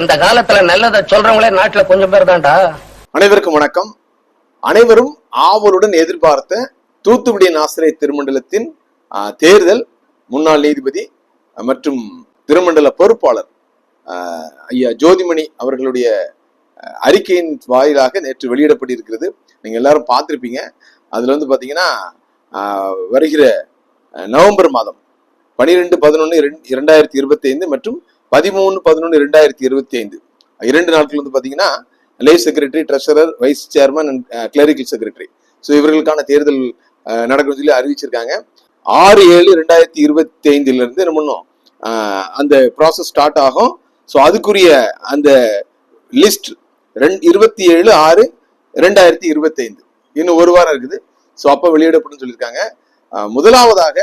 இந்த காலத்துல நல்லதை சொல்றவங்களே நாட்டுல கொஞ்சம் பேர் தான்டா. அனைவருக்கும் வணக்கம். அனைவரும் ஆவலுடன் எதிர்பார்த்த தூத்துக்குடி ஆசிரியர் திருமண்டலத்தின் தேர்தல் முன்னாள் நீதிபதி மற்றும் திருமண்டல பொறுப்பாளர் ஐயா ஜோதிமணி அவர்களுடைய அறிக்கையின் வாயிலாக நேற்று வெளியிடப்பட்டிருக்கிறது. நீங்க எல்லாரும் பார்த்துருப்பீங்க. அதுல வந்து பாத்தீங்கன்னா வருகிற நவம்பர் மாதம் பனிரெண்டு பதினொன்று இரண்டாயிரத்தி இருபத்தி ஐந்து மற்றும் பதிமூணு பதினொன்று ரெண்டாயிரத்தி இருபத்தி ஐந்து. இரண்டு நாட்கள் வந்து பார்த்தீங்கன்னா லே secretary treasurer vice chairman and clerical secretary so இவர்களுக்கான தேர்தல் uh, நடக்கும் சொல்லி அறிவிச்சிருக்காங்க. ஆறு ஏழு ரெண்டாயிரத்தி இருபத்தி ஐந்துலேருந்து என்ன பண்ணோம்? அந்த ப்ராசஸ் ஸ்டார்ட் ஆகும். ஸோ அதுக்குரிய அந்த லிஸ்ட் ரெண் இருபத்தி ஏழு ஆறு ரெண்டாயிரத்தி இருபத்தி ஐந்து. இன்னும் ஒரு வாரம் இருக்குது. ஸோ அப்போ வெளியிடப்படும் சொல்லியிருக்காங்க. முதலாவதாக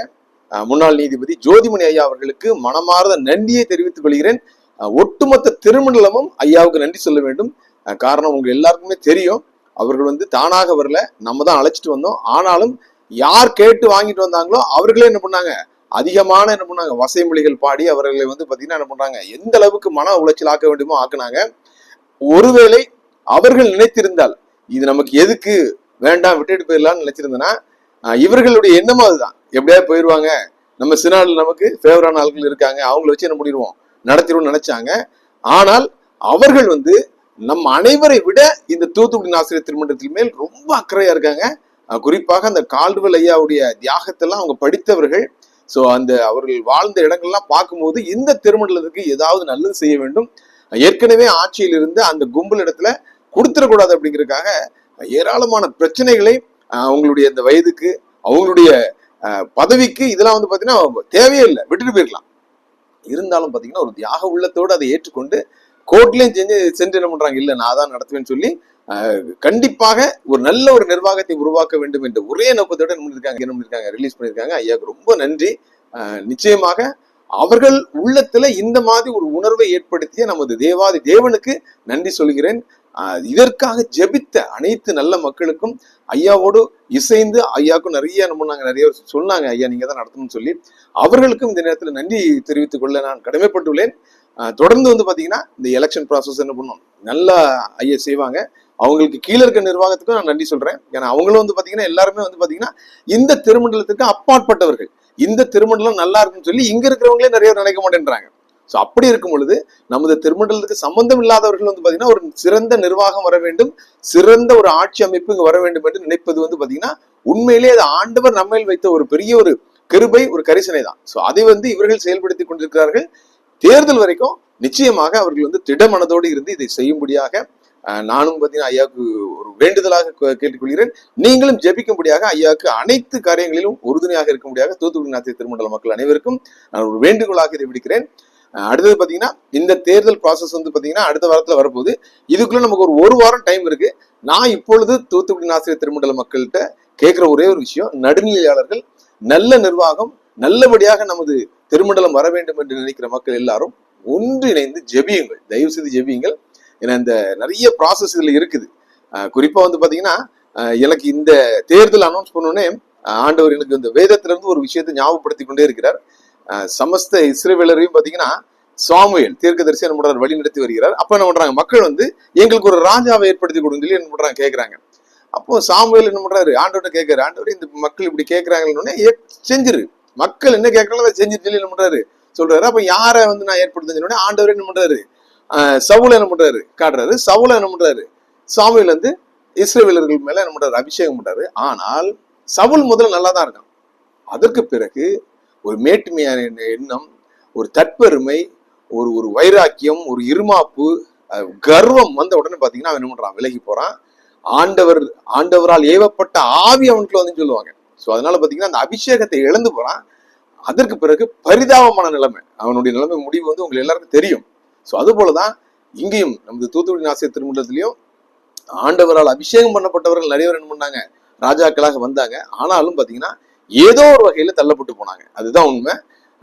முன்னாள் நீதிபதி ஜோதிமணி ஐயா அவர்களுக்கு மனமார்ந்த நன்றியை தெரிவித்துக் கொள்கிறேன். ஒட்டுமொத்த திருமண்டலமும் ஐயாவுக்கு நன்றி சொல்ல வேண்டும். காரணம் உங்க எல்லாருக்குமே தெரியும். அவர்கள் வந்து தானாக வரல. நம்ம தான் அழைச்சிட்டு வந்தோம். ஆனாலும் யார் கேட்டு வாங்கிட்டு வந்தாங்களோ அவர்களே என்ன பண்ணாங்க? அதிகமான என்ன பண்ணாங்க? வசைமொழிகள் பாடி அவர்களை வந்து பாத்தீங்கன்னா என்ன பண்றாங்க? எந்த அளவுக்கு மன உளைச்சல் ஆக்க வேண்டுமோ ஆக்குனாங்க. ஒருவேளை அவர்கள் நினைத்திருந்தால் இது நமக்கு எதுக்கு? வேண்டாம் விட்டுட்டு போயிடலாம்னு நினைச்சிருந்தனா இவர்களுடைய எண்ணமும் அதுதான். எப்படியாவது போயிடுவாங்க நம்ம சினாடில் நமக்கு ஃபேவரான ஆட்கள் இருக்காங்க. அவங்கள வச்சு என்ன பண்ணிடுவோம்? நடத்திடுவோம் நினைச்சாங்க. ஆனால் அவர்கள் வந்து நம்ம அனைவரை விட இந்த தூத்துக்குடி ஆசிரியர் திருமன்றத்தின் மேல் ரொம்ப அக்கறையா இருக்காங்க. குறிப்பாக அந்த கால்டுவல் ஐயாவுடைய தியாகத்தெல்லாம் அவங்க படித்தவர்கள். ஸோ அந்த அவர்கள் வாழ்ந்த இடங்கள்லாம் பார்க்கும்போது இந்த திருமண்டலத்துக்கு ஏதாவது நல்லது செய்ய வேண்டும். ஏற்கனவே ஆட்சியில் இருந்து அந்த கும்பல் இடத்துல கொடுத்துடக்கூடாது அப்படிங்கிறதுக்காக ஏராளமான பிரச்சனைகளை அவங்களுடைய இந்த வயதுக்கு அவங்களுடைய பதவிக்கு இதெல்லாம் வந்து பார்த்தீங்கன்னா தேவையே இல்லை. விட்டுட்டு போயிருக்கலாம். இருந்தாலும் பார்த்தீங்கன்னா ஒரு தியாக உள்ளத்தோடு அதை ஏற்றுக்கொண்டு கோர்ட்லயும் செஞ்சு சென்று என்ன பண்றாங்க? இல்ல நான் தான் நடத்துவேன்னு சொல்லி அஹ், கண்டிப்பாக ஒரு நல்ல ஒரு நிர்வாகத்தை உருவாக்க வேண்டும் என்ற ஒரே நோக்கத்தோட என்ன பண்ணிருக்காங்க? என்ன பண்ணிருக்காங்க? ரிலீஸ் பண்ணிருக்காங்க. ஐயாவுக்கு ரொம்ப நன்றி. அஹ், நிச்சயமாக அவர்கள் உள்ளத்துல இந்த மாதிரி ஒரு உணர்வை ஏற்படுத்திய நமது தேவாதி தேவனுக்கு நன்றி சொல்கிறேன். இதற்காக ஜெபித்த அனைத்து நல்ல மக்களுக்கும் ஐயாவோடு இசைந்து ஐயாவுக்கும் நிறைய நம்ம நாங்கள் நிறைய சொன்னாங்க ஐயா நீங்க தான் நடத்தணும்னு சொல்லி. அவர்களுக்கும் இந்த நேரத்தில் நன்றி தெரிவித்துக் கொள்ள நான் கடமைப்பட்டுள்ளேன். தொடர்ந்து வந்து பார்த்தீங்கன்னா இந்த எலெக்ஷன் ப்ராசஸ் என்ன பண்ணும்? நல்லா ஐயா செய்வாங்க. அவங்களுக்கு கீழே இருக்க நிர்வாகத்துக்கும் நான் நன்றி சொல்றேன். ஏன்னா அவங்களும் வந்து பார்த்தீங்கன்னா எல்லாருமே வந்து பார்த்தீங்கன்னா இந்த திருமண்டலத்துக்கு அப்பாற்பட்டவர்கள். இந்த திருமண்டலம் நல்லா இருக்குன்னு சொல்லி இங்க இருக்கிறவங்களே நிறைய நினைக்க மாட்டேன்றாங்க. ஸோ அப்படி இருக்கும் பொழுது நமது திருமண்டலத்துக்கு சம்பந்தம் இல்லாதவர்கள் வந்து பாத்தீங்கன்னா ஒரு சிறந்த நிர்வாகம் வர வேண்டும் சிறந்த ஒரு ஆட்சி அமைப்பு இங்கே வர வேண்டும் என்று நினைப்பது வந்து பாத்தீங்கன்னா உண்மையிலேயே அது ஆண்டவர் நம்மையில் வைத்த ஒரு பெரிய ஒரு கிருபை ஒரு கரிசனை தான். ஸோ அதை வந்து இவர்கள் செயல்படுத்தி கொண்டிருக்கிறார்கள். தேர்தல் வரைக்கும் நிச்சயமாக அவர்கள் வந்து திடமனதோடு இருந்து இதை செய்யும்படியாக நானும் பார்த்தீங்கன்னா ஐயாவுக்கு ஒரு வேண்டுதலாக கேட்டுக்கொள்கிறேன். நீங்களும் ஜெபிக்கும்படியாக ஐயாவுக்கு அனைத்து காரியங்களிலும் உறுதுணையாக இருக்கும்படியாக தூத்துக்குடி நாத்திய திருமண்டல மக்கள் அனைவருக்கும் நான் ஒரு வேண்டுகோளாக இதை விடுக்கிறேன். அடுத்தது பார்த்தீங்கன்னா இந்த தேர்தல் ப்ராசஸ் வந்து பார்த்தீங்கன்னா அடுத்த வாரத்தில் வரப்போகுது. இதுக்குள்ள நமக்கு ஒரு ஒரு வாரம் டைம் இருக்கு. நான் இப்பொழுது தூத்துக்குடி ஆசிரியர் திருமண்டல மக்கள்கிட்ட கேட்குற ஒரே ஒரு விஷயம் நடுநிலையாளர்கள் நல்ல நிர்வாகம் நல்லபடியாக நமது திருமண்டலம் வர வேண்டும் என்று நினைக்கிற மக்கள் எல்லாரும் ஒன்றிணைந்து ஜெபியுங்கள். தயவு செய்து ஜெபியுங்கள். ஏன்னா இந்த நிறைய ப்ராசஸ் இதுல இருக்குது. குறிப்பாக குறிப்பா வந்து பாத்தீங்கன்னா எனக்கு இந்த தேர்தல் அனௌன்ஸ் பண்ணோடனே ஆண்டவர் எனக்கு இந்த வேதத்துல இருந்து ஒரு விஷயத்தை ஞாபகப்படுத்தி கொண்டே இருக்கிறார். சமஸ்த இஸ்ரேவேலரையும் பார்த்தீங்கன்னா சாமுவேல் தீர்க்கதரிசி என்ன பண்றாரு வழி நடத்தி வருகிறார். அப்போ என்ன பண்றாங்க? மக்கள் வந்து எங்களுக்கு ஒரு ராஜாவை ஏற்படுத்தி கொடுங்க சொல்லி என்ன பண்றாங்க? கேட்குறாங்க அப்போ சாமுவேல் என்ன பண்றாரு? ஆண்டவர்கிட்ட கேட்கிறாரு ஆண்டவர் இந்த மக்கள் இப்படி கேட்கறாங்கன்னு செஞ்சிரு. மக்கள் என்ன கேட்கறாங்களோ அதை செஞ்சுட்டு சொல்லி என்ன பண்றாரு? சொல்றாரு. அப்ப யாரை வந்து நான் ஏற்படுத்தேன்னு ஆண்டவர் என்ன பண்றாரு? சவுல என்ன பண்றாரு? காட்டுறாரு. சவுல என்ன பண்றாரு? சாமுவேல் வந்து இஸ்ரேவேலர்கள் மேல என்ன பண்றாரு? அபிஷேகம் பண்றாரு. ஆனால் சவுல் முதல்ல நல்லா தான் இருக்கான். அதற்கு பிறகு ஒரு மேட்டுமையான எண்ணம் ஒரு தற்பெருமை ஒரு ஒரு வைராக்கியம் ஒரு இருமாப்பு கர்வம் வந்த உடனே பார்த்தீங்கன்னா அவன் என்ன பண்றான்? விலகி போறான். ஆண்டவர் ஆண்டவரால் ஏவப்பட்ட ஆவி அவனுக்குள்ள வந்து சொல்லுவாங்க. ஸோ அதனால பார்த்தீங்கன்னா அந்த அபிஷேகத்தை இழந்து போறான். அதற்கு பிறகு பரிதாபமான நிலைமை. அவனுடைய நிலைமை முடிவு வந்து உங்களுக்கு எல்லாருக்கும் தெரியும். ஸோ அது போலதான் இங்கேயும் நமது தூத்துக்குடி ஆசிரியர் திருமண்டலத்திலையும் ஆண்டவரால் அபிஷேகம் பண்ணப்பட்டவர்கள் நிறைய பேர் என்ன பண்ணாங்க? ராஜாக்களாக வந்தாங்க. ஆனாலும் பார்த்தீங்கன்னா ஏதோ ஒரு வகையில தள்ளப்பட்டு போனாங்க. அதுதான் உண்மை.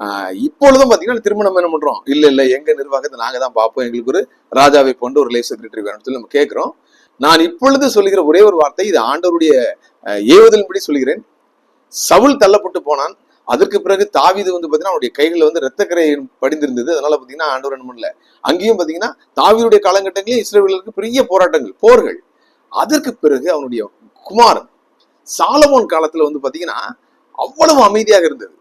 ஆஹ் இப்பொழுதும் பாத்தீங்கன்னா திருமணம் என்ன பண்றோம்? இல்ல இல்ல எங்க நிர்வாகத்தை நாங்க தான் பார்ப்போம். எங்களுக்கு ஒரு ராஜாவை போன்ற ஒரு லைஃப் செக்ரட்டரி வேணும்னு சொல்லி நம்ம கேட்கிறோம் நான் இப்பொழுது சொல்லுகிற ஒரே ஒரு வார்த்தை இது ஆண்டவருடைய அஹ், ஏவுதலின்படி சொல்கிறேன் சவுல் தள்ளப்பட்டு போனான். அதற்கு பிறகு தாவிது வந்து பாத்தீங்கன்னா அவனுடைய கைகளில் வந்து ரத்தக்கரை படிந்திருந்தது. அதனால பாத்தீங்கன்னா ஆண்டவர் என்ன பண்ணல. அங்கேயும் பாத்தீங்கன்னா தாவியுடைய காலகட்டங்களில் இஸ்ரேலர்களுக்கு பெரிய போராட்டங்கள் போர்கள். அதற்கு பிறகு அவனுடைய குமாரன் சாலமோன் காலத்துல வந்து பாத்தீங்கன்னா அவ்வளவு அமைதியாக இருந்தது.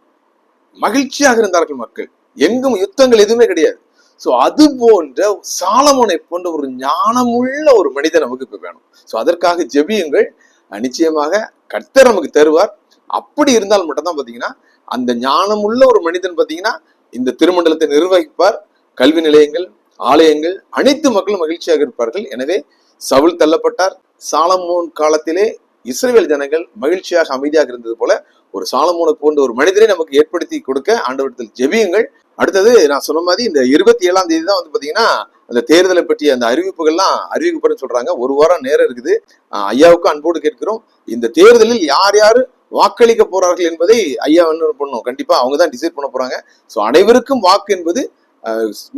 மகிழ்ச்சியாக இருந்தார்கள் மக்கள். எங்கும் யுத்தங்கள் எதுவுமே கிடையாது. ஸோ அது போன்ற சாலமோனை போன்ற ஒரு ஞானமுள்ள ஒரு மனிதன் நமக்கு இப்போ வேணும். ஸோ அதற்காக ஜெபியுங்கள். நிச்சயமாக கர்த்தர் நமக்கு தருவார். அப்படி இருந்தால் மட்டும்தான் பார்த்தீங்கன்னா அந்த ஞானமுள்ள ஒரு மனிதன் பார்த்தீங்கன்னா இந்த திருமண்டலத்தை நிர்வகிப்பார். கல்வி நிலையங்கள் ஆலயங்கள் அனைத்து மக்களும் மகிழ்ச்சியாக இருப்பார்கள். எனவே சவுல் தள்ளப்பட்டார். சாலமோன் காலத்திலே இஸ்ரேல் ஜனங்கள் மகிழ்ச்சியாக அமைதியாக இருந்தது போல ஒரு சாலமோனை போன்ற ஒரு மனிதரை நமக்கு ஏற்படுத்தி கொடுக்க ஆண்டவரத்தில் ஜெபியுங்கள். அடுத்தது நான் சொன்ன மாதிரி இந்த இருபத்தி ஏழாம் தேதி தான் வந்து பாத்தீங்கன்னா அந்த தேர்தலை பற்றிய அந்த அறிவிப்புகள்லாம் அறிவிக்கப்படுன்னு சொல்றாங்க. ஒரு வாரம் நேரம் இருக்குது. ஆஹ் ஐயாவுக்கு அன்போடு கேட்கிறோம். இந்த தேர்தலில் யார் யாரு வாக்களிக்க போறார்கள் என்பதை ஐயா என்ன பண்ணும். கண்டிப்பா அவங்க தான் டிசைட் பண்ண போறாங்க. ஸோ அனைவருக்கும் வாக்கு என்பது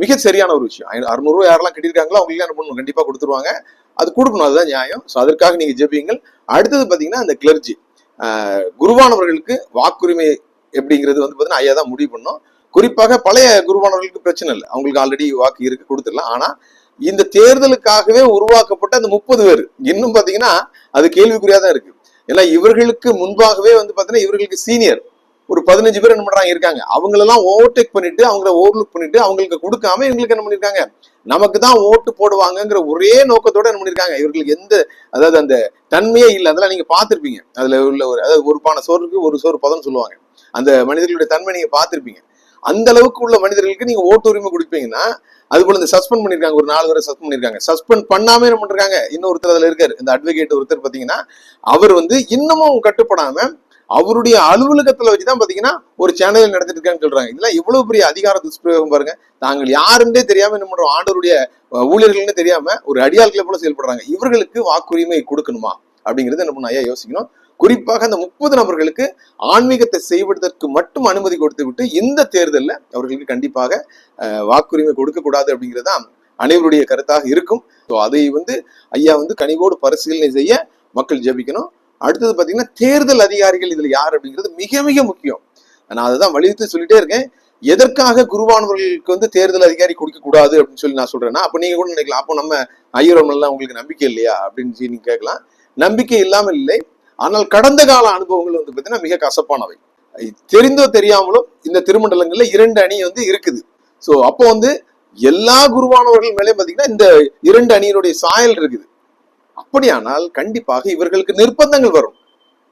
மிக சரியான ஒரு விஷயம். அறுநூறுவா யாரெல்லாம் கட்டியிருக்காங்களோ அவங்களுக்கு என்ன பண்ணணும் கண்டிப்பா கொடுத்துருவாங்க. அது கொடுக்கணும். அதுதான் நியாயம். ஸோ அதற்காக நீங்க ஜெபியுங்கள். அடுத்தது பாத்தீங்கன்னா அந்த கிளர்ஜி. குருவானவர்களுக்கு வாக்குரிமை எப்படிங்கிறது வந்து பாத்தீங்கன்னா ஐயா தான் முடிவு பண்ணோம். குறிப்பாக பழைய குருவானவர்களுக்கு பிரச்சனை இல்லை. அவங்களுக்கு ஆல்ரெடி வாக்கு இருக்கு கொடுத்துடலாம். ஆனா இந்த தேர்தலுக்காகவே உருவாக்கப்பட்ட அந்த முப்பது பேர். இன்னும் பாத்தீங்கன்னா அது கேள்விக்குறியா தான் இருக்கு. ஏன்னா இவர்களுக்கு முன்பாகவே வந்து பாத்தீங்கன்னா இவர்களுக்கு சீனியர் ஒரு பதினஞ்சு பேர் என்ன பண்றாங்க இருக்காங்க. அவங்களெல்லாம் ஓவர்டேக் பண்ணிட்டு அவங்கள ஓவர்லுக் பண்ணிட்டு அவங்களுக்கு கொடுக்காம இவங்களுக்கு என்ன பண்ணிருக்காங்க? நமக்கு தான் ஓட்டு போடுவாங்கங்கிற ஒரே நோக்கத்தோட என்ன பண்ணிருக்காங்க? இவர்களுக்கு எந்த அதாவது அந்த தன்மையே இல்லை. அதெல்லாம் நீங்க பார்த்துருப்பீங்க. அதுல உள்ள ஒரு அதாவது ஒரு பானை சோறுக்கு ஒரு சோறு பதம் சொல்லுவாங்க. அந்த மனிதர்களுடைய தன்மை நீங்க பார்த்துருப்பீங்க. அந்த அளவுக்கு உள்ள மனிதர்களுக்கு நீங்க ஓட்டு உரிமை கொடுப்பீங்கன்னா அது போல இந்த சஸ்பெண்ட் பண்ணிருக்காங்க. ஒரு நாலு பேரை சஸ்பெண்ட் பண்ணிருக்காங்க. சஸ்பெண்ட் பண்ணாம என்ன பண்றாங்க? இன்னொருத்தர் அதுல இருக்காரு. இந்த அட்வொகேட் ஒருத்தர் பாத்தீங்கன்னா அவர் வந்து இன்னமும் கட்டுப்படாம அவருடைய அலுவலகத்துல வச்சுதான் பாத்தீங்கன்னா ஒரு சேனல் நடத்திட்டு இருக்கான்னு சொல்றாங்க. இதெல்லாம் எவ்வளவு பெரிய அதிகார துஷ்பிரயோகம் பாருங்க. தாங்கள் யாருன்னே தெரியாம என்ன பண்றோம்? ஆண்டவருடைய ஊழியர்கள்னு ஊழியர்கள்னே தெரியாம ஒரு அடியாட்களை போல செயல்படுறாங்க. இவர்களுக்கு வாக்குரிமை கொடுக்கணுமா? அப்படிங்கிறது என்ன பண்ண ஐயா யோசிக்கணும். குறிப்பாக அந்த முப்பது நபர்களுக்கு ஆன்மீகத்தை செய்வதற்கு மட்டும் அனுமதி கொடுத்து விட்டு இந்த தேர்தலில் அவர்களுக்கு கண்டிப்பாக வாக்குரிமை கொடுக்கக்கூடாது அப்படிங்கிறது அப்படிங்கிறதான் அனைவருடைய கருத்தாக இருக்கும். ஸோ அதை வந்து ஐயா வந்து கனிவோடு பரிசீலனை செய்ய மக்கள் ஜெபிக்கணும். அடுத்தது பார்த்தீங்கன்னா தேர்தல் அதிகாரிகள் இதில் யார் அப்படிங்கிறது மிக மிக முக்கியம். நான் அதை தான் வலியுறுத்தி சொல்லிட்டே இருக்கேன். எதற்காக குருவானவர்களுக்கு வந்து தேர்தல் அதிகாரி கொடுக்க கூடாது அப்படின்னு சொல்லி நான் சொல்றேன்னா அப்போ நீங்க கூட நினைக்கலாம். அப்போ நம்ம ஐயரம் எல்லாம் உங்களுக்கு நம்பிக்கை இல்லையா அப்படின்னு சொல்லி நீங்க கேட்கலாம். நம்பிக்கை இல்லாமல் இல்லை. ஆனால் கடந்த கால அனுபவங்கள் வந்து பார்த்தீங்கன்னா மிக கசப்பானவை. தெரிந்தோ தெரியாமலோ இந்த திருமண்டலங்கள்ல இரண்டு அணி வந்து இருக்குது. ஸோ அப்போ வந்து எல்லா குருவானவர்கள் மேலேயும் பார்த்தீங்கன்னா இந்த இரண்டு அணியினுடைய சாயல் இருக்குது. அப்படியானால் கண்டிப்பாக இவர்களுக்கு நிர்பந்தங்கள் வரும்.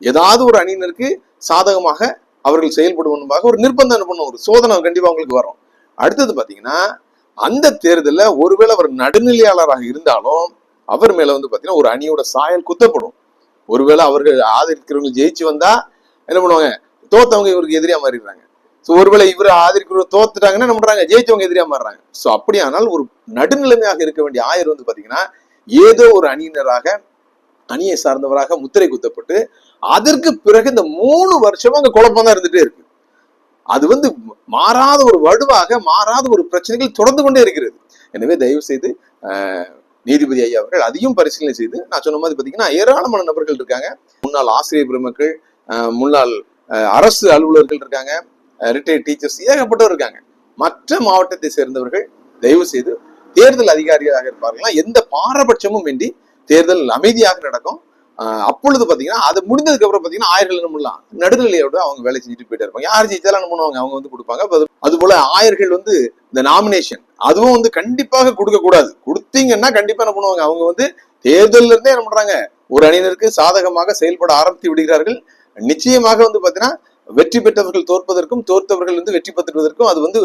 ஏதாவது ஒரு அணியினருக்கு சாதகமாக அவர்கள் செயல்படும் முன்பாக ஒரு நிர்பந்தம் என்ன பண்ணும் ஒரு சோதனை கண்டிப்பா அவங்களுக்கு வரும். அடுத்தது பாத்தீங்கன்னா அந்த தேர்தலில் ஒருவேளை அவர் நடுநிலையாளராக இருந்தாலும் அவர் மேல வந்து பாத்தீங்கன்னா ஒரு அணியோட சாயல் குத்தப்படும். ஒருவேளை அவர்கள் ஆதரிக்கிறவங்க ஜெயிச்சு வந்தா என்ன பண்ணுவாங்க? தோத்தவங்க இவருக்கு எதிரியா மாறிடுறாங்க. ஸோ ஒருவேளை இவர் ஆதரிக்கிறவங்க தோத்துட்டாங்கன்னா என்ன பண்றாங்க? ஜெயிச்சவங்க எதிரியா மாறுறாங்க. ஸோ அப்படியானால் ஒரு நடுநிலைமையாக இருக்க வேண்டிய ஆயர் வந்து பாத்தீங்கன்னா ஏதோ ஒரு அணியினராக அணியை சார்ந்தவராக முத்திரை குத்தப்பட்டு அதற்கு பிறகு இந்த மூணு வருஷமா அங்க குழப்பம் தான் இருந்துட்டே இருக்கு. அது வந்து மாறாத ஒரு வடுவாக மாறாத ஒரு பிரச்சனைகள் தொடர்ந்து கொண்டே இருக்கிறது. எனவே தயவு செய்து நீதிபதி ஐயா அவர்கள் அதையும் பரிசீலனை செய்து நான் சொன்ன மாதிரி பார்த்தீங்கன்னா ஏராளமான நபர்கள் இருக்காங்க. முன்னாள் ஆசிரியர் பெருமக்கள் ஆஹ், முன்னாள் அரசு அலுவலர்கள் இருக்காங்க ரிட்டையர்ட் டீச்சர்ஸ் ஏகப்பட்டவர் இருக்காங்க. மற்ற மாவட்டத்தை சேர்ந்தவர்கள் தயவு செய்து தேர்தல் அதிகாரியாக இருப்பார்களா எந்த பாரபட்சமும் இன்றி தேர்தல் அமைதியாக நடக்கும். அப்பொழுது பாத்தீங்கன்னா அது முடிந்ததுக்கு அப்புறம் பாத்தீங்கன்னா ஆயர்கள் என்ன பண்ணலாம்? நடுநிலையோட அவங்க வேலை செஞ்சுட்டு போயிட்டு இருப்பாங்க. யார் ஜெயிச்சாலும் என்ன பண்ணுவாங்க? அவங்க வந்து கொடுப்பாங்க. அது- அது போல ஆயர்கள் வந்து இந்த நாமினேஷன் அதுவும் வந்து கண்டிப்பாக கொடுக்க கூடாது. கொடுத்தீங்கன்னா கண்டிப்பா என்ன பண்ணுவாங்க? அவங்க வந்து தேர்தல்ல இருந்தே என்ன பண்றாங்க? ஒரு அணியினருக்கு சாதகமாக செயல்பட ஆரம்பித்து விடுகிறார்கள். நிச்சயமாக வந்து பாத்தீங்கன்னா வெற்றி பெற்றவர்கள் தோற்பதற்கும் தோற்றவர்கள் வந்து வெற்றி பெற்றுவதற்கும் அது வந்து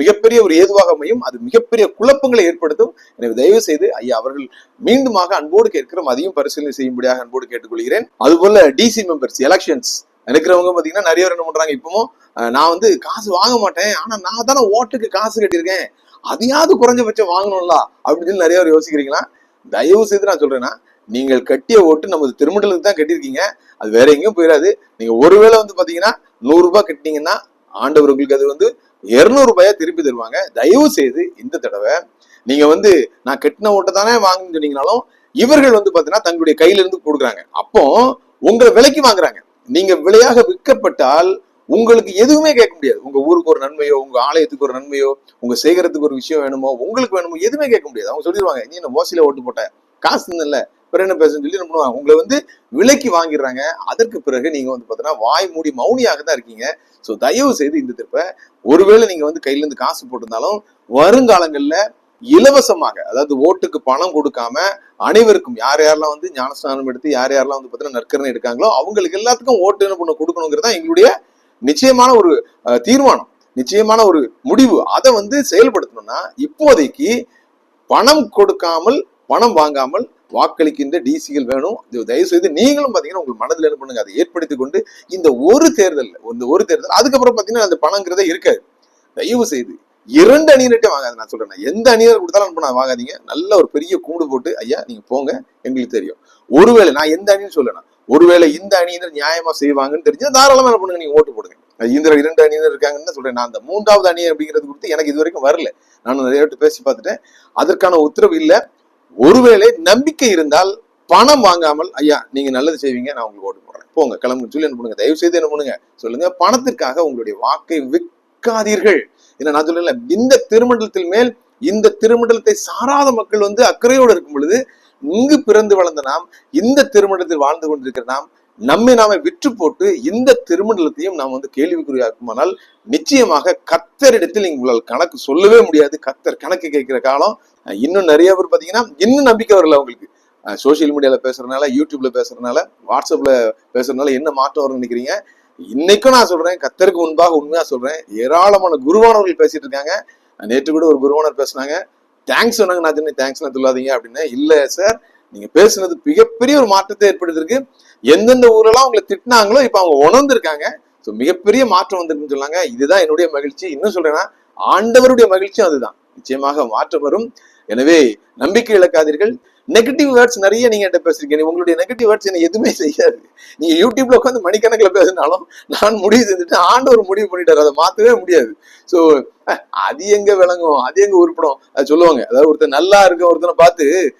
மிகப்பெரிய ஒரு ஏதுவாக அமையும். அது மிகப்பெரிய குழப்பங்களை ஏற்படுத்தும். எனவே தயவு செய்து ஐயா அவர்கள் மீண்டுமாக அன்போடு கேட்கிறோம். அதையும் பரிசீலனை செய்யும்படியாக அன்போடு கேட்டுக்கொள்கிறேன். அதுபோல டிசி மெம்பர்ஸ் எலெக்ஷன்ஸ் இருக்கிறவங்க பாத்தீங்கன்னா நிறைய பேர் என்ன பண்றாங்க இப்பவும் நான் வந்து காசு வாங்க மாட்டேன். ஆனா நான் தானே ஓட்டுக்கு காசு கட்டியிருக்கேன். அதையாவது குறைஞ்சபட்சம் வாங்கணும்ல அப்படின்னு சொல்லி நிறைய பேர் யோசிக்கிறீங்களா? தயவு செய்து நான் சொல்றேன்னா நீங்கள் கட்டிய ஓட்டு நமது திருமண்டலத்துக்கு தான் கட்டியிருக்கீங்க. அது வேற எங்கேயும் போயிடாது. நீங்க ஒருவேளை வந்து பாத்தீங்கன்னா நூறு ரூபாய் கட்டினீங்கன்னா ஆண்டவர் உங்களுக்கு அது வந்து இருநூறு ரூபாயா திருப்பி தருவாங்க. தயவு செய்து இந்த தடவை நீங்க வந்து நான் கட்டின ஓட்டை தானே வாங்கன்னு சொன்னீங்கனாலும் இவர்கள் வந்து பாத்தீங்கன்னா தங்களுடைய கையில இருந்து கொடுக்குறாங்க. அப்போ உங்களை விலைக்கு வாங்குறாங்க. நீங்க விலையாக விற்கப்பட்டால் உங்களுக்கு எதுவுமே கேட்க முடியாது. உங்க ஊருக்கு ஒரு நன்மையோ உங்க ஆலயத்துக்கு ஒரு நன்மையோ உங்க சேகரத்துக்கு ஒரு விஷயம் வேணுமோ உங்களுக்கு வேணுமோ எதுவுமே கேட்க முடியாது. அவங்க சொல்லிடுவாங்க நீ என்ன ஓசில ஓட்டு போட்ட? காசு இல்லை. பிறகு என்ன பேசுன்னு சொல்லி என்ன பண்ணுவாங்க உங்களை வந்து விலைக்கு வாங்கிடுறாங்க. அதற்கு பிறகு நீங்க வந்து பாத்தீங்கன்னா வாய் மூடி மௌனியாக தான் இருக்கீங்க. ஸோ தயவு செய்து இந்த திருப்ப ஒருவேளை நீங்க வந்து கையில இருந்து காசு போட்டிருந்தாலும் வருங்காலங்கள்ல இலவசமாக அதாவது ஓட்டுக்கு பணம் கொடுக்காம அனைவருக்கும் யார் யாரெல்லாம் வந்து ஞானஸ்நானம் எடுத்து யார் யாரெல்லாம் வந்து பார்த்தீங்கன்னா நற்கரணை எடுக்காங்களோ அவங்களுக்கு எல்லாத்துக்கும் ஓட்டு என்ன பண்ண கொடுக்கணுங்கிறதா எங்களுடைய நிச்சயமான ஒரு தீர்மானம். நிச்சயமான ஒரு முடிவு. அதை வந்து செயல்படுத்தணும்னா இப்போதைக்கு பணம் கொடுக்காமல் பணம் வாங்காமல் வாக்களிக்கின்ற டிசிகள் வேணும். தயவு செய்து நீங்களும் பார்த்தீங்கன்னா உங்கள் மனதில் என்ன பண்ணுங்க அதை ஏற்படுத்தி கொண்டு இந்த ஒரு தேர்தல் இந்த ஒரு தேர்தல் அதுக்கப்புறம் பார்த்தீங்கன்னா அந்த பணங்கிறதே இருக்காது. தயவு செய்து இரண்டு அணியினர்கிட்ட வாங்காது நான் சொல்றேன் எந்த அணியினர் கொடுத்தாலும் அனுப்புனா வாங்காதீங்க. நல்ல ஒரு பெரிய கூண்டு போட்டு ஐயா நீங்க போங்க எங்களுக்கு தெரியும். ஒருவேளை நான் எந்த அணின்னு சொல்லணும் ஒருவேளை இந்த அணியினர் நியாயமா செய்வாங்கன்னு தெரிஞ்சா தாராளமா என்ன பண்ணுங்க நீங்க ஓட்டு போடுங்க. இந்த இரண்டு அணியினர் இருக்காங்கன்னு சொல்றேன். நான் அந்த மூன்றாவது அணி அப்படிங்கிறது குறித்து எனக்கு இது வரைக்கும் வரல. நான் நிறைய பேசி பார்த்துட்டேன். அதற்கான உத்தரவு இல்லை. ஒருவேளை நம்பிக்கை இருந்தால் பணம் வாங்காமல் ஐயா நீங்க நல்லது செய்வீங்க நான் உங்களுக்கு ஓட்டு போடுறேன். போங்க கிளம்புன்னு சொல்லி என்ன பண்ணுங்க தயவு செய்து என்ன பண்ணுங்க சொல்லுங்க பணத்திற்காக உங்களுடைய வாக்கை விற்காதீர்கள். ஏன்னா நான் சொல்லல இந்த திருமண்டலத்தில் மேல் இந்த திருமண்டலத்தை சாராத மக்கள் வந்து அக்கறையோடு இருக்கும் பொழுது இங்கு பிறந்து வளர்ந்த நாம் இந்த திருமண்டலத்தில் வாழ்ந்து கொண்டிருக்கிற நாம் நம்மை நாம விற்று போட்டு இந்த திருமண்டலத்தையும் நாம் வந்து கேள்விக்குறியாக்குமானால் நிச்சயமாக கத்தரிடத்தில் உங்களால் கணக்கு சொல்லவே முடியாது. கத்தர் கணக்கு கேட்கிற காலம் இன்னும் நிறைய பேர் பாத்தீங்கன்னா இன்னும் நம்பிக்கை வரல அவங்களுக்கு. சோஷியல் மீடியால பேசுறதுனால யூடியூப்ல பேசுறதுனால வாட்ஸ்அப்ல பேசுறதுனால என்ன மாற்றம் வரும்னு நினைக்கிறீங்க? இன்னைக்கும் நான் சொல்றேன் கத்தருக்கு முன்பாக உண்மையா சொல்றேன். ஏராளமான குருவானவர்கள் பேசிட்டு இருக்காங்க. நேற்று கூட ஒரு குருவானர் பேசுனாங்க. தேங்க்ஸ் சொன்னாங்க. நான் சொன்னேன் தேங்க்ஸ்லாம் சொல்லாதீங்க அப்படின்னு. இல்ல சார் நீங்க பேசுனது மிகப்பெரிய ஒரு மாற்றத்தை ஏற்படுத்திருக்கு எந்தெந்த ஊரெல்லாம் உங்களை திட்டினாங்களோ இப்ப அவங்க உணர்ந்திருக்காங்க. ஸோ மிகப்பெரிய மாற்றம் வந்திருக்குன்னு சொன்னாங்க. இதுதான் என்னுடைய மகிழ்ச்சி. இன்னும் சொல்றேன்னா ஆண்டவருடைய மகிழ்ச்சியும் அதுதான். நிச்சயமாக மாற்றம் வரும். எனவே நம்பிக்கை இழக்காதீர்கள். நெகட்டிவ் வேர்ட்ஸ் நிறைய நீங்க என்கிட்ட பேசுறீங்க நீ- உங்களுடைய நெகட்டிவ் வேர்ட்ஸ் என்ன எதுவுமே செய்யாது. நீங்க யூடியூப்ல உட்காந்து மணிக்கணக்கில் பேசினாலும் நான் முடிவு செஞ்சுட்டு ஆண்டவர் முடிவு பண்ணிட்டாரு. அதை மாத்தவே முடியாது. ஸோ அது எங்க விளங்கும்? அது எங்க உருப்படும்? அது சொல்லுவாங்க. அதாவது ஒருத்தர் நல்லா இருக்க ஒருத்தனை பார்த்து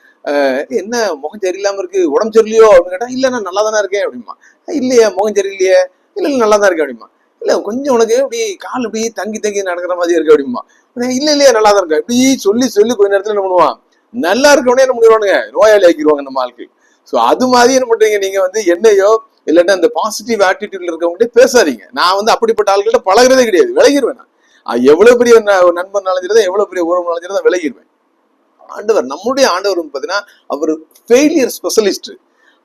என்ன முகம் சரியில்லாம இருக்கு உடம்பு சரியில்லையோ? அப்படின்னு கேட்டா இல்ல நான் நல்லா தானே இருக்கேன் அப்படிமா இல்லையா முகம் சரியில்லையே. இல்ல இல்ல நல்லா தான் இருக்கேன் அப்படிமா இல்ல கொஞ்சம் உனக்கு இப்படி கால் இப்படி தங்கி தங்கி நடக்கிற மாதிரி இருக்கு அப்படிமா இல்லை இல்ல இல்லையா நல்லா தான் இருக்கேன். இப்படி சொல்லி சொல்லி கொஞ்ச நேரத்துல என்ன பண்ணுவான்? நல்லா இருக்கவனே என்ன பண்ணிடுவானுங்க? நோயாளி ஆக்கிடுவாங்க நம்ம ஆளுக்கு. ஸோ அது மாதிரி என்ன பண்றீங்க? நீங்க வந்து என்னையோ இல்லாட்டா அந்த பாசிட்டிவ் ஆட்டிடியூட்ல இருக்கவங்ககிட்ட பேசாதீங்க. நான் வந்து அப்படிப்பட்ட ஆள்கிட்ட பழகுறதே கிடையாது. விலகிடுவேன் நான். எவ்வளவு பெரிய ந- நண்பன் நினைஞ்சிருந்தா எவ்வளவு பெரிய உறவு நினைஞ்சிருந்தா விலகிடுவேன் ஆண்டவர் நம்முடைய ஆண்டவர் பார்த்தீங்கன்னா பாத்தீங்கன்னா அவர் ஃபெயிலியர் ஸ்பெஷலிஸ்ட்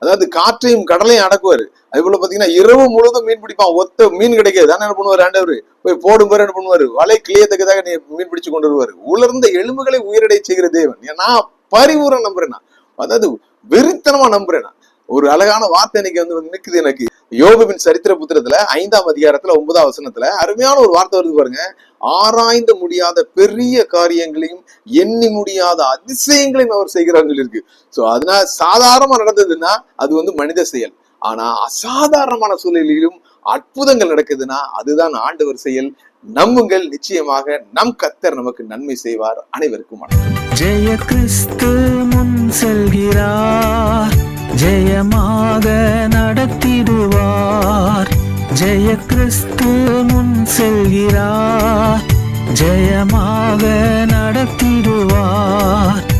அதாவது காற்றையும் கடலையும் அடக்குவார். அது போல பார்த்தீங்கன்னா இரவு முழுவதும் மீன் பிடிப்பான். ஒத்த மீன் கிடைக்காது. என்ன பண்ணுவார் ஆண்டவர்? போய் போடும் பேர் என்ன பண்ணுவார்? வலை கிளியத்தக்கதாக நீ மீன் பிடிச்சு கொண்டு வருவார். உலர்ந்த எலும்புகளை உயிரடை செய்கிற தேவன். நான் பரிவுரை நம்புறேன்? அதாவது வெறித்தனமா நம்புறேன்? ஒரு அழகான வார்த்தை இன்னைக்கு வந்து நிற்குது நிக்குது எனக்கு. யோகவின் சரித்திர புத்திரத்துல ஐந்தாம் அதிகாரத்துல ஒன்பதாம் வசனத்துல அருமையான ஒரு வார்த்தை வருது பாருங்க. ஆராய்ந்து முடியாத பெரிய காரியங்களையும் எண்ணி முடியாத அதிசயங்களையும் அவர் செய்கிறார்கள் இருக்கு. சோ அதனால சாதாரணமா நடந்ததுன்னா அது வந்து மனித செயல். ஆனா அசாதாரணமான சூழ்நிலையிலும் அற்புதங்கள் நடக்குதுன்னா அதுதான் ஆண்டவர் செயல். நம்புங்கள் நிச்சயமாக நம் கத்தர் நமக்கு நன்மை செய்வார். அனைவருக்கும் வணக்கம். ஜெய கிறிஸ்து முன் செல்கிறார். ஜெயமாக நடத்திடுவார். ஜெய கிறிஸ்து முன் செல்கிறார். ஜெயமாக நடத்திடுவார்.